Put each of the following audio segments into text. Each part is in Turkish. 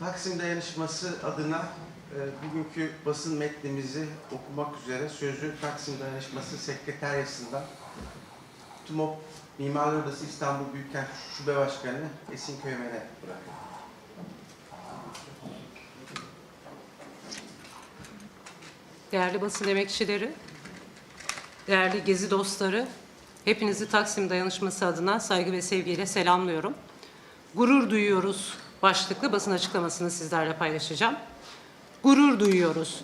Taksim Dayanışması adına e, bugünkü basın metnimizi okumak üzere sözü Taksim Dayanışması Sekreteryası'ndan TUMOP Mimarlar Odası İstanbul Büyükkent Şube Başkanı Esin Köymen'e bırakıyorum. Değerli basın emekçileri, değerli gezi dostları, hepinizi Taksim Dayanışması adına saygı ve sevgiyle selamlıyorum. Gurur duyuyoruz başlıklı basın açıklamasını sizlerle paylaşacağım. Gurur duyuyoruz.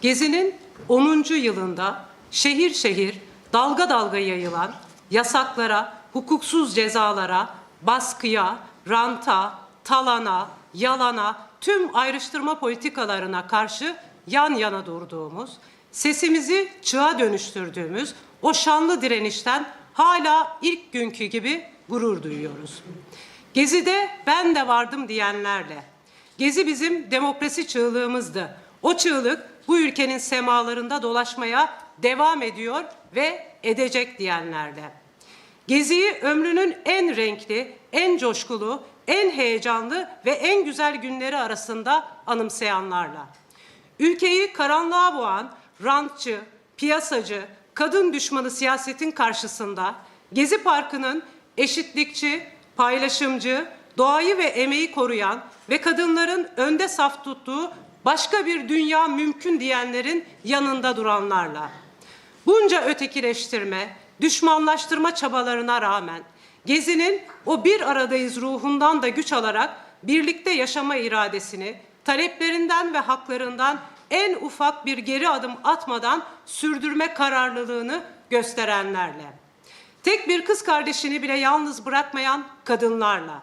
Gezi'nin 10. yılında şehir şehir dalga dalga yayılan yasaklara, hukuksuz cezalara, baskıya, ranta, talana, yalana, tüm ayrıştırma politikalarına karşı yan yana durduğumuz, sesimizi çığa dönüştürdüğümüz o şanlı direnişten hala ilk günkü gibi gurur duyuyoruz. Gezi'de ben de vardım diyenlerle, Gezi bizim demokrasi çığlığımızdı. O çığlık bu ülkenin semalarında dolaşmaya devam ediyor ve edecek diyenlerle. Gezi'yi ömrünün en renkli, en coşkulu, en heyecanlı ve en güzel günleri arasında anımsayanlarla. Ülkeyi karanlığa boğan rantçı, piyasacı, kadın düşmanı siyasetin karşısında Gezi Parkı'nın eşitlikçi, paylaşımcı, doğayı ve emeği koruyan ve kadınların önde saf tuttuğu başka bir dünya mümkün diyenlerin yanında duranlarla. Bunca ötekileştirme, düşmanlaştırma çabalarına rağmen Gezi'nin o bir aradayız ruhundan da güç alarak birlikte yaşama iradesini, taleplerinden ve haklarından en ufak bir geri adım atmadan sürdürme kararlılığını gösterenlerle. Tek bir kız kardeşini bile yalnız bırakmayan kadınlarla.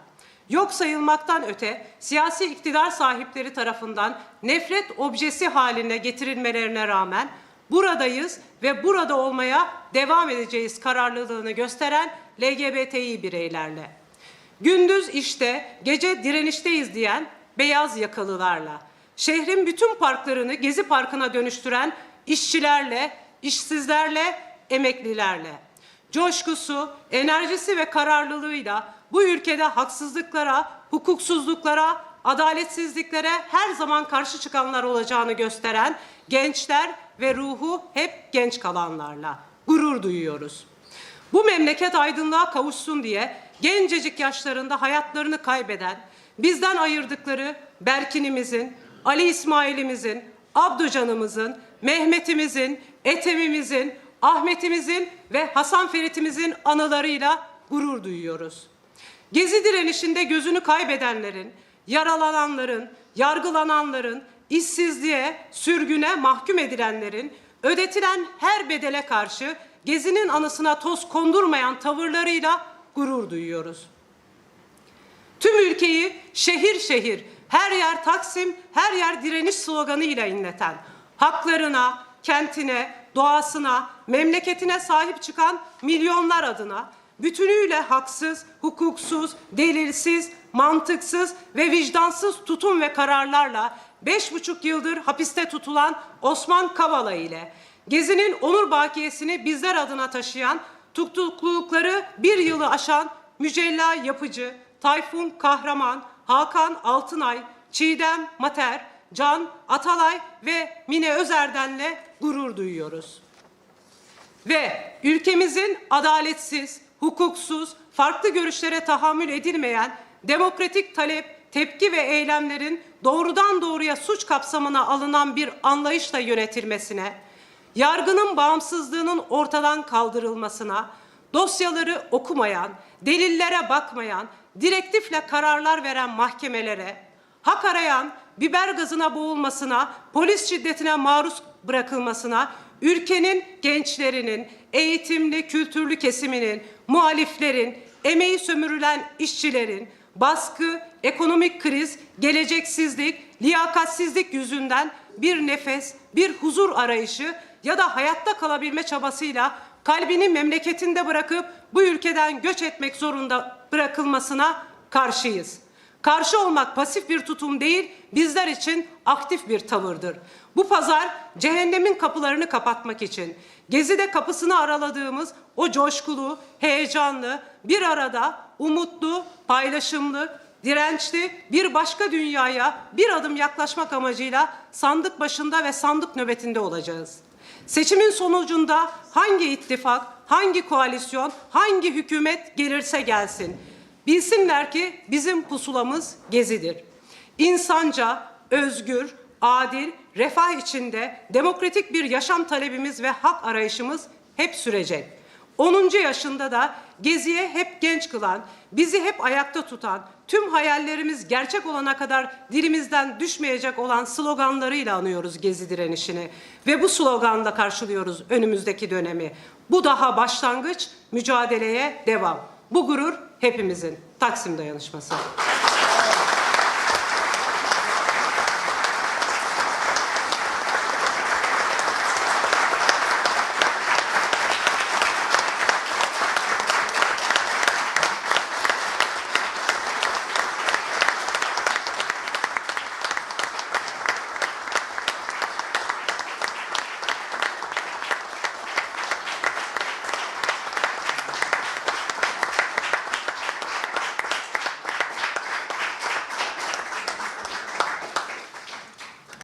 Yok sayılmaktan öte siyasi iktidar sahipleri tarafından nefret objesi haline getirilmelerine rağmen buradayız ve burada olmaya devam edeceğiz kararlılığını gösteren LGBTİ bireylerle. Gündüz işte, gece direnişteyiz diyen beyaz yakalılarla, şehrin bütün parklarını Gezi Parkı'na dönüştüren işçilerle, işsizlerle, emeklilerle, coşkusu, enerjisi ve kararlılığıyla bu ülkede haksızlıklara, hukuksuzluklara, adaletsizliklere her zaman karşı çıkanlar olacağını gösteren gençler ve ruhu hep genç kalanlarla gurur duyuyoruz. Bu memleket aydınlığa kavuşsun diye gencecik yaşlarında hayatlarını kaybeden, bizden ayırdıkları Berkin'imizin, Ali İsmail'imizin, Abducan'ımızın, Mehmet'imizin, Ethem'imizin, Ahmet'imizin ve Hasan Ferit'imizin anılarıyla gurur duyuyoruz. Gezi direnişinde gözünü kaybedenlerin, yaralananların, yargılananların, işsizliğe, sürgüne mahkum edilenlerin, ödetilen her bedele karşı Gezi'nin anısına toz kondurmayan tavırlarıyla gurur duyuyoruz. Tüm ülkeyi şehir şehir, her yer Taksim, her yer direniş sloganıyla inleten, haklarına, kentine, doğasına, memleketine sahip çıkan milyonlar adına bütünüyle haksız, hukuksuz, delilsiz, mantıksız ve vicdansız tutum ve kararlarla beş buçuk yıldır hapiste tutulan Osman Kavala ile Gezi'nin onur bakiyesini bizler adına taşıyan tutuklulukları bir yılı aşan Mücella Yapıcı, Tayfun Kahraman, Hakan Altınay, Çiğdem Mater, Can Atalay ve Mine Özerden'le gurur duyuyoruz. Ve ülkemizin adaletsiz, hukuksuz, farklı görüşlere tahammül edilmeyen demokratik talep, tepki ve eylemlerin doğrudan doğruya suç kapsamına alınan bir anlayışla yönetilmesine, yargının bağımsızlığının ortadan kaldırılmasına, dosyaları okumayan, delillere bakmayan, direktifle kararlar veren mahkemelere, hak arayan, biber gazına boğulmasına, polis şiddetine maruz bırakılmasına, ülkenin gençlerinin, eğitimli, kültürlü kesiminin, muhaliflerin, emeği sömürülen işçilerin, baskı, ekonomik kriz, geleceksizlik, liyakatsizlik yüzünden bir nefes, bir huzur arayışı ya da hayatta kalabilme çabasıyla kalbini memleketinde bırakıp bu ülkeden göç etmek zorunda bırakılmasına karşıyız. Karşı olmak pasif bir tutum değil, bizler için aktif bir tavırdır. Bu pazar cehennemin kapılarını kapatmak için Gezi'de kapısını araladığımız o coşkulu, heyecanlı, bir arada umutlu, paylaşımlı, dirençli bir başka dünyaya bir adım yaklaşmak amacıyla sandık başında ve sandık nöbetinde olacağız. Seçimin sonucunda hangi ittifak, hangi koalisyon, hangi hükümet gelirse gelsin. Bilsinler ki bizim pusulamız gezidir. İnsanca, özgür, adil, refah içinde demokratik bir yaşam talebimiz ve hak arayışımız hep sürecek. 10. yaşında da Gezi'ye hep genç kılan, bizi hep ayakta tutan, tüm hayallerimiz gerçek olana kadar dilimizden düşmeyecek olan sloganlarıyla anıyoruz Gezi direnişini. Ve bu sloganla karşılıyoruz önümüzdeki dönemi. Bu daha başlangıç, mücadeleye devam. Bu gurur hepimizin. Taksim Dayanışması.